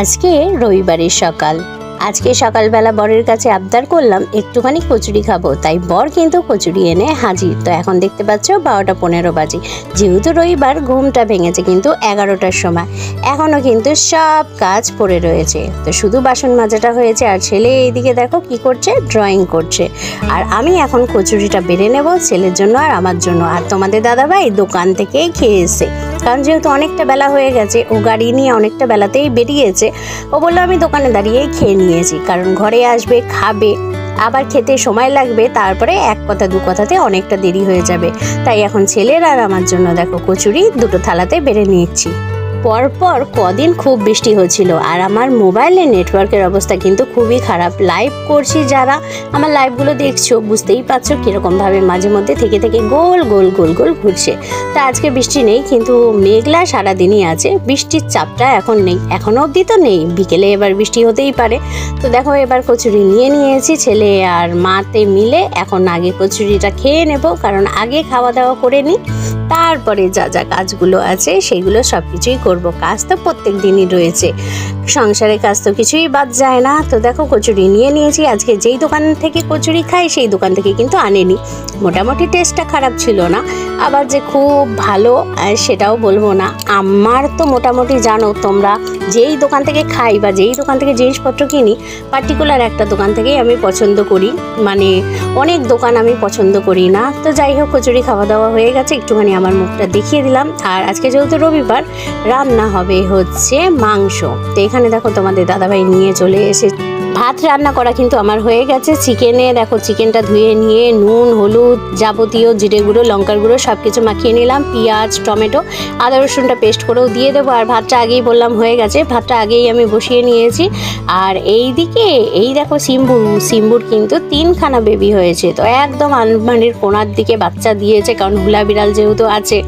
আজকে রবিবারের সকাল। আজকে সকালবেলা বরের কাছে আবদার করলাম, একটুখানি কচুরি খাব। তাই বর কিন্তু কচুরি এনে হাজির। তো এখন দেখতে পাচ্ছ, বারোটা পনেরো বাজে। যেহেতু রবিবার, ঘুমটা ভেঙেছে কিন্তু এগারোটার সময়। এখনও কিন্তু সব কাজ পড়ে রয়েছে। তো শুধু বাসন মাজাটা হয়েছে আর ছেলে এইদিকে দেখো কি করছে ড্রয়িং করছে। আর আমি এখন কচুরিটা বেড়ে নেব ছেলের জন্য আর আমার জন্য। আর তোমাদের দাদাভাই দোকান থেকেই খেয়ে কারণ যেহেতু অনেকটা বেলা হয়ে গেছে, ও গাড়ি নিয়ে অনেকটা বেলাতেই বেরিয়েছে, ও বলল, আমি দোকানে দাঁড়িয়েই খেয়ে নিয়েছি, কারণ ঘরে আসবে, খাবে, আবার খেতে সময় লাগবে, তারপরে এক কথা, দু কথাতে অনেকটা দেরি হয়ে যাবে। তাই এখন ছেলের আর আমার জন্য দেখো কচুরি দুটো থালাতে বেড়ে নিচ্ছি পরপর কদিন খুব বৃষ্টি হচ্ছিল। আর আমার মোবাইলে নেটওয়ার্কের অবস্থা কিন্তু খুবই খারাপ। লাইভ করছি যারা, আমার লাইভগুলো দেখছ, বুঝতেই পারছ কীরকমভাবে মাঝে মধ্যে থেকে থেকে গোল গোল গোল গোল ঘুরছে। তা আজকে বৃষ্টি নেই, কিন্তু মেঘলা সারাদিনই আছে। বৃষ্টির চাপটা এখন নেই এখনও অবধি তো নেই। বিকেলে এবার বৃষ্টি হতেই পারে। তো দেখো এবার কচুরি নিয়ে নিয়েছি, ছেলে আর মাতে মিলে। এখন আগে কচুরিটা খেয়ে নেব, কারণ আগে খাওয়া দাওয়া করে নিই। তারপরে যা যা কাজগুলো আছে সেগুলো সব কিছুই করব। কাজ তো প্রত্যেক দিনই রয়েছে। সংসারে কাজ তো কিছুই বাদ যায় না। তো দেখো কচুরি নিয়ে নিয়েছি। আজকে যেই দোকান থেকে কচুরি খাই সেই দোকান থেকে কিন্তু আনেনি। মোটামুটি টেস্টটা খারাপ ছিল না। আবার যে খুব ভালো সেটাও বলব না। আমার তো মোটামুটি জানো তোমরা, যেই দোকান থেকে খাই বা যেই দোকান থেকে জিনিসপত্র কিনি পার্টিকুলার একটা দোকান থেকেই আমি পছন্দ করি। মানে অনেক দোকান আমি পছন্দ করি না। তো যাই হোক, কচুরি খাওয়া দাওয়া হয়ে গেছে। একটুখানি আমার মুখটা দেখিয়ে দিলাম। আর আজকে যেহেতু রবিবার, রান্না হবে হচ্ছে মাংস। তো এখানে দেখো তোমাদের দাদাভাই নিয়ে চলে এসে ভাত রান্না করা কিন্তু আমার হয়ে গেছে। চিকেনে দেখো, চিকেনটা ধুয়ে নিয়ে নুন, হলুদ যাবতীয় জিরে গুঁড়ো, লঙ্কার গুঁড়ো সব কিছু মাখিয়ে নিলাম। পেঁয়াজ, টমেটো, আদা রসুনটা পেস্ট করেও দিয়ে দেবো। আর ভাতটা আগেই বললাম হয়ে গেছে। ভাতটা আগেই আমি বসিয়ে নিয়েছি। আর এই দিকে এই দেখো সিম্বু, সিম্বুর কিন্তু তিনখানা বেবি হয়েছে। তো একদম আলমারির কোনার দিকে বাচ্চা দিয়েছে। কারণ হুলা বিড়াল যেহেতু আছে,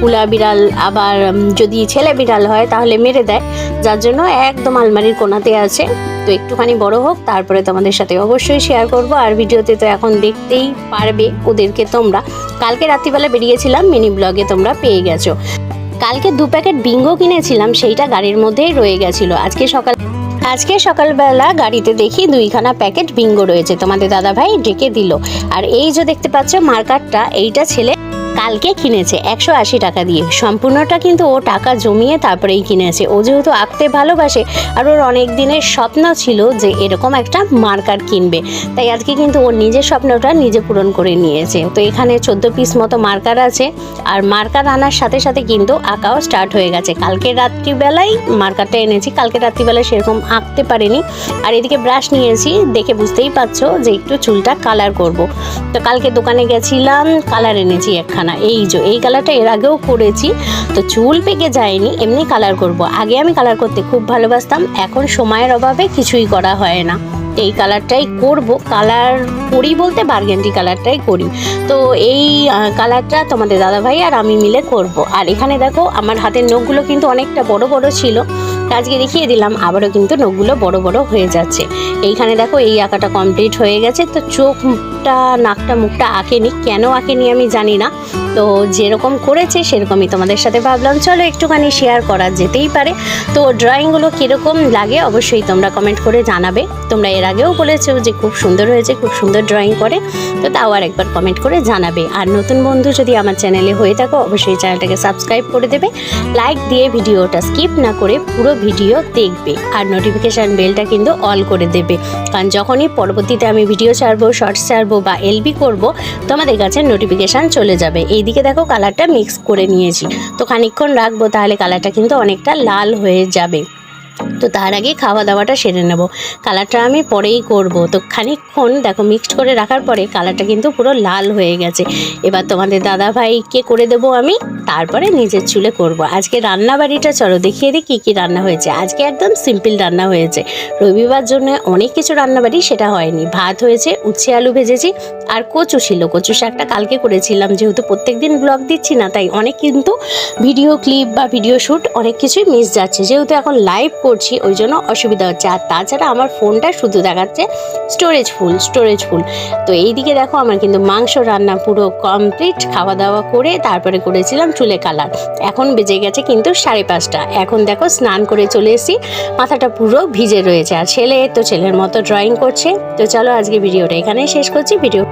হুলা বিড়াল আবার যদি ছেলে বিড়াল হয় তাহলে মেরে দেয়। যার জন্য একদম আলমারির কোনাতে আছে। তো একটুখানি বড় হোক, তারপরে তোমাদের সাথে অবশ্যই শেয়ার করব। আর ভিডিওতে তো এখন দেখতেই পারবে ওদেরকে তোমরা। কালকে রাত্রিবেলা বেরিয়েছিলাম, মিনি ব্লগে তোমরা পেয়ে গেছো। কালকে দু প্যাকেট বিঙ্গো কিনেছিলাম, সেইটা গাড়ির মধ্যেই রয়ে গেছিল। আজকে সকাল আজকে সকালবেলা গাড়িতে দেখি দুইখানা প্যাকেট বিঙ্গো রয়েছে, তোমাদের দাদাভাই ডেকে দিল। আর এই যে দেখতে পাচ্ছ মার্কারটা, এইটা ছেলে কালকে কিনেছে, একশো আশি টাকা দিয়ে। সম্পূর্ণটা কিন্তু ও টাকা জমিয়ে তারপরেই কিনেছে। ও যেহেতু আঁকতে ভালোবাসে, আর ওর অনেক দিনের স্বপ্ন ছিল যে এরকম একটা মার্কার কিনবে। তাই আজকে কিন্তু ওর নিজের স্বপ্নটা নিজে পূরণ করে নিয়েছে। তো এখানে চোদ্দ পিস মতো মার্কার আছে, আর মার্কার আনার সাথে সাথে কিন্তু আঁকাও স্টার্ট হয়ে গেছে। কালকে রাত্রিবেলায় মার্কারটা এনেছি কালকে রাত্রিবেলায় সেরকম আঁকতে পারিনি। আর এদিকে ব্রাশ নিয়েছি, দেখে বুঝতেই পারছ যে একটু চুলটা কালার করব। তো কালকে দোকানে গেছিলাম কালার এনেছি একখানা। এই যে, এই কালারটা এর আগেও করেছি। তো চুল পেকে যায়নি, এমনি কালার করব। আগে আমি কালার করতে খুব ভালোবাসতাম, এখন সময়ের অভাবে কিছুই করা হয় না। এই কালারটাই করব কালার করি বলতে বার্গেন্ডি কালারটাই করি। তো এই কালারটা তোমাদের দাদাভাই আর আমি মিলে করব। আর এখানে দেখো, আমার হাতের নখগুলো কিন্তু অনেকটা বড় বড় ছিল। আজকে দেখিয়ে দিলাম, আবারও কিন্তু নখগুলো বড় বড় হয়ে যাচ্ছে। এইখানে দেখো, এই আঁকাটা কমপ্লিট হয়ে গেছে। তো চোখটা নাকটা, মুখটা আঁকেনি। কেন আঁকেনি আমি জানি না। তো যেরকম করেছে, সেরকমই তোমাদের সাথে ভাবলাম, চলো একটুখানি শেয়ার করা যেতেই পারে। তো ড্রয়িংগুলো কীরকম লাগে অবশ্যই তোমরা কমেন্ট করে জানাবে। তোমরা এর আগেও বলেছ যে খুব সুন্দর হয়েছে, খুব সুন্দর ড্রয়িং করে। তো তাও আর একবার কমেন্ট করে জানাবে। আর নতুন বন্ধু যদি আমার চ্যানেলে হয়ে থাকো, অবশ্যই চ্যানেলটাকে সাবস্ক্রাইব করে দেবে। লাইক দিয়ে ভিডিওটা স্কিপ না করে পুরো ভিডিও দেখবে। আর নোটিফিকেশান বেলটা কিন্তু অল করে দেবে। কারণ যখনই পরবর্তীতে আমি ভিডিও ছাড়বো শর্টস ছাড়বো বা এলবি করব, তোমাদের কাছে নোটিফিকেশান চলে যাবে। এইদিকে দেখো কালারটা মিক্স করে নিয়েছি। তো খানিক্ষণ রাখব, তাহলে কালারটা কিন্তু অনেকটা লাল হয়ে যাবে। তো তার আগে খাওয়া দাওয়াটা সেরে নেব। কালারটা আমি পরেই করব। তো খানিকক্ষণ দেখো মিক্সড করে রাখার পরে কালারটা কিন্তু পুরো লাল হয়ে গেছে। এবার তোমাদের দাদা ভাইকে করে দেবো আমি, তারপরে নিজের চুলে করব। আজকে রান্না বাড়িটা চলো দেখিয়ে দিই কী কী রান্না হয়েছে। আজকে একদম সিম্পল রান্না হয়েছে। রবিবার জন্য অনেক কিছু রান্নাবাড়ি সেটা হয়নি। ভাত হয়েছে, উচ্ছে আলু ভেজেছি আর কচু ছিল, কচু শাকটা কালকে করেছিলাম, যেহেতু প্রত্যেক দিন ব্লগ দিচ্ছি না, তাই অনেক কিন্তু ভিডিও ক্লিপ বা ভিডিও শ্যুট অনেক কিছুই মিস যাচ্ছে। যেহেতু এখন লাইভ করছি, ওই জন্য অসুবিধা হচ্ছে। আর তাছাড়া আমার ফোনটা শুধু দেখাচ্ছে স্টোরেজ ফুল স্টোরেজ ফুল তো এইদিকে দেখো, আমার কিন্তু মাংস রান্না পুরো কমপ্লিট খাওয়া দাওয়া করে তারপরে করেছিলাম চুলে কালার। এখন বেজে গেছে কিন্তু সাড়ে পাঁচটা। এখন দেখো, স্নান করে চলে এসেছি, মাথাটা পুরো ভিজে রয়েছে। আর ছেলে, তো ছেলের মতো ড্রয়িং করছে। তো চলো আজকে ভিডিওটা এখানেই শেষ করছি। ভিডিও